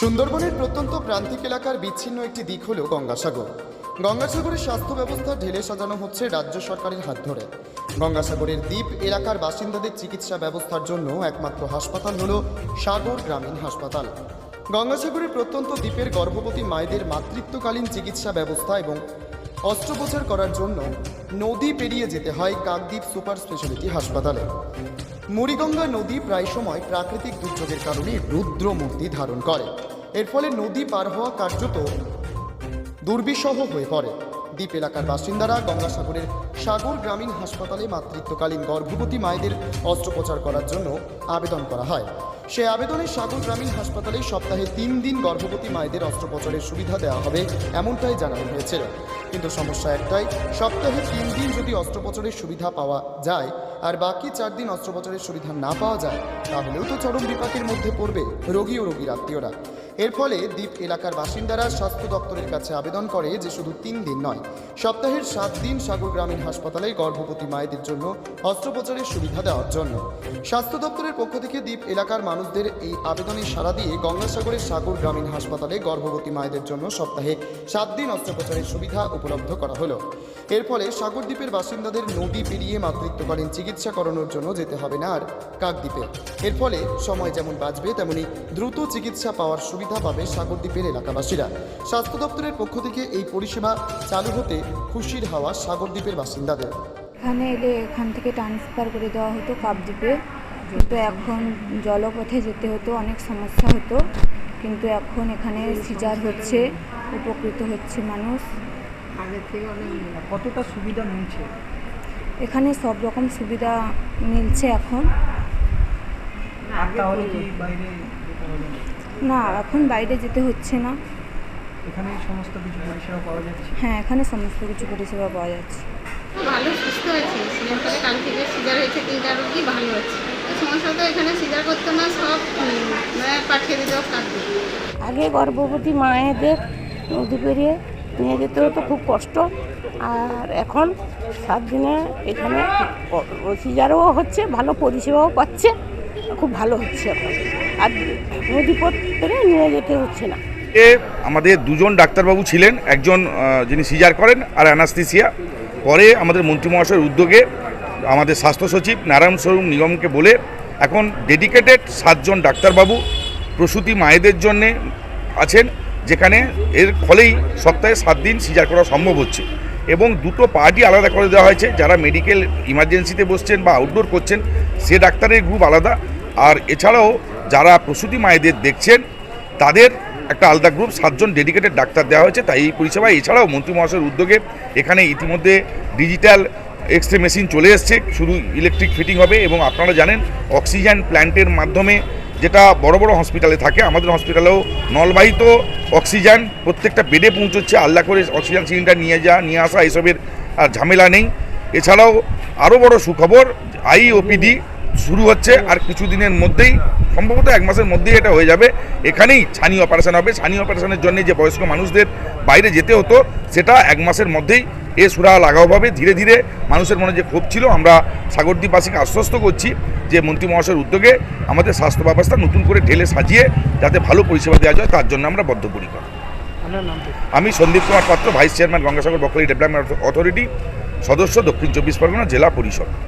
সুন্দরবনের প্রত্যন্ত প্রান্তিক এলাকার বিচ্ছিন্ন একটি দিক হল গঙ্গাসাগর। গঙ্গাসাগরের স্বাস্থ্য ব্যবস্থা ঢেলে সাজানো হচ্ছে রাজ্য সরকারের হাত ধরে। গঙ্গাসাগরের দ্বীপ এলাকার বাসিন্দাদের চিকিৎসা ব্যবস্থার জন্য একমাত্র হাসপাতাল হল সাগর গ্রামীণ হাসপাতাল। গঙ্গাসাগরের প্রত্যন্ত দ্বীপের গর্ভবতী মায়েদের মাতৃত্বকালীন চিকিৎসা ব্যবস্থা এবং অস্ত্রোপচার করার জন্য নদী পেরিয়ে যেতে হয় কাকদ্বীপ সুপার স্পেশালিটি হাসপাতালে। মুড়িগঙ্গা নদী প্রায় সময় প্রাকৃতিক দুর্যোগের কারণে রুদ্র মূর্তি ধারণ করে। এর ফলে নদী পার হওয়া কার্যত দুর্বিষহ হয়ে পড়ে। দ্বীপ এলাকার বাসিন্দারা গঙ্গাসাগরের সাগর গ্রামীণ হাসপাতালে মাতৃত্বকালীন গর্ভবতী মায়েদের অস্ত্রোপচার করার জন্য আবেদন করা হয়। সে আবেদনে সাগর গ্রামীণ হাসপাতালে সপ্তাহে তিন দিন গর্ভবতী মায়েদের অস্ত্রোপচারের সুবিধা দেওয়া হবে এমনটাই জানানো হয়েছিল। কিন্তু সমস্যা একটাই, সপ্তাহে তিন দিন যদি অস্ত্রোপচারের সুবিধা পাওয়া যায় আর বাকি চার দিন অস্ত্রোপচারের সুবিধা না পাওয়া যায়, তাহলেও তো চরম বিপাকের মধ্যে পড়বে রোগী ও রোগীর আত্মীয়রা। এর ফলে দ্বীপ এলাকার বাসিন্দারা স্বাস্থ্য দপ্তরের কাছে আবেদন করে যে শুধু তিন দিন নয়, সপ্তাহের সাত দিন সাগর গ্রামীণ হাসপাতালে গর্ভবতী মায়েদের জন্য অস্ত্রোপচারের সুবিধা দেওয়ার জন্য। স্বাস্থ্য দপ্তরের পক্ষ থেকে দ্বীপ এলাকার মানুষদের এই আবেদনে সাড়া দিয়ে গঙ্গাসাগরের সাগর গ্রামীণ হাসপাতালে গর্ভবতী মায়েদের জন্য সপ্তাহে সাত দিন অস্ত্রোপচারের সুবিধা উপলব্ধ করা হলো। এর ফলে সাগর দ্বীপের বাসিন্দাদের নদী পেরিয়ে মাতৃত্বকালীন চিকিৎসা করানোর জন্য যেতে হবে না আর কাকদ্বীপে। এর ফলে সময় যেমন বাঁচবে, তেমনি দ্রুত চিকিৎসা পাওয়ার সুবিধা পাবে সাগরদ্বীপের এলাকাবাসীরা। স্বাস্থ্য দপ্তরের পক্ষ থেকে এই পরিষেবা চালু হতে খুশির হাওয়া সাগরদ্বীপের বাসিন্দাদের। এখানে এলে এখান থেকে ট্রান্সফার করে দেওয়া হতো কাপদ্বীপে। কিন্তু এখন জলপথে যেতে হতো অনেক সমস্যা হতো। কিন্তু এখন এখানে সিজার হচ্ছে উপকৃত হচ্ছে মানুষ। আগের থেকে অনেক কতটা সুবিধা মিলছে? এখানে সব রকম সুবিধা মিলছে এখন। আর তাহলে কি বাইরে না? এখন বাইরে যেতে হচ্ছে না। এখানে সমস্ত কিছু পরিষেবা পাওয়া যাচ্ছে? হ্যাঁ এখানে সমস্ত কিছু পরিষেবা পাওয়া যাচ্ছে। ভালো সুস্থ হয়েছে সিজার কাল থেকে সিজার হয়েছে তিনটা রোগী ভালো হচ্ছে তো সমস্যা তো এখানে সিজার করতো না সব পাঠিয়ে দিত আগে গর্ভবতী মায়েদের নদী পেরিয়ে নিয়ে যেতে হতো খুব কষ্ট। আর এখন সাত দিনে এখানে সিজারও হচ্ছে ভালো পরিষেবাও পাচ্ছে। খুব ভালো হচ্ছে আর নদীপথ নিয়ে যেতে হচ্ছে না। আমাদের দুজন ডাক্তারবাবু ছিলেন, একজন যিনি সিজার করেন আর অ্যানাস্থিসিয়া। পরে আমাদের মন্ত্রী মহাশয়ের উদ্যোগে আমাদের স্বাস্থ্য সচিব নারায়ণ স্বরূপ নিগমকে বলে এখন ডেডিকেটেড সাতজন ডাক্তারবাবু প্রসূতি মায়েদের জন্যে আছেন, যেখানে এর ফলেই সপ্তাহে সাত দিন সিজার করা সম্ভব হচ্ছে। এবং দুটো পার্টি আলাদা করে দেওয়া হয়েছে, যারা মেডিকেল ইমার্জেন্সিতে বসছেন বা আউটডোর করছেন, সে ডাক্তারের গ্রুপ আলাদা। আর এছাড়াও যারা প্রসূতি মায়েদের দেখছেন, তাদের একটা আলাদা গ্রুপ সাতজন ডেডিকেটেড ডাক্তার দেওয়া হয়েছে। তাই এই পরিষেবা এছাড়াও মন্ত্রী মহাশয়ের উদ্যোগে এখানে ইতিমধ্যে ডিজিটাল এক্স রে মেশিন চলে এসছে। শুধু ইলেকট্রিক ফিটিং হবে এবং আপনারা জানেন অক্সিজেন প্ল্যান্টের মাধ্যমে যেটা বড় বড় হসপিটালে থাকে, আমাদের হসপিটালেও নলবাহিত অক্সিজেন প্রত্যেকটা বেডে পৌঁছচ্ছে। আল্লাহ করে অক্সিজেন সিলিন্ডার নিয়ে যাওয়া নিয়ে আসা, এসবের আর ঝামেলা নেই। এছাড়াও আরও বড় সুখবর আইওপিডি শুরু হচ্ছে আর কিছুদিনের মধ্যেই সম্ভবত এক মাসের মধ্যেই এটা হয়ে যাবে। এখানেই ছানি অপারেশন হবে। ছানি অপারেশনের জন্য যে বয়স্ক মানুষদের বাইরে যেতে হতো সেটা এক মাসের মধ্যেই এ সুরা লাগাও হবে। ধীরে ধীরে মানুষের মনে যে ক্ষোভ ছিল আমরা সাগরদ্বীপবাসীকে আশ্বস্ত করছি যে মন্ত্রী মহাশয়ের উদ্যোগে আমাদের স্বাস্থ্য ব্যবস্থা নতুন করে ঢেলে সাজিয়ে যাতে ভালো পরিষেবা দেওয়া যায় তার জন্য আমরা বদ্ধপরিকর। আমি Sandip Kumar Patra vice chairman Gangasagar Bakkhali development authority সদস্য দক্ষিণ চব্বিশ পরগনা জেলা পরিষদ।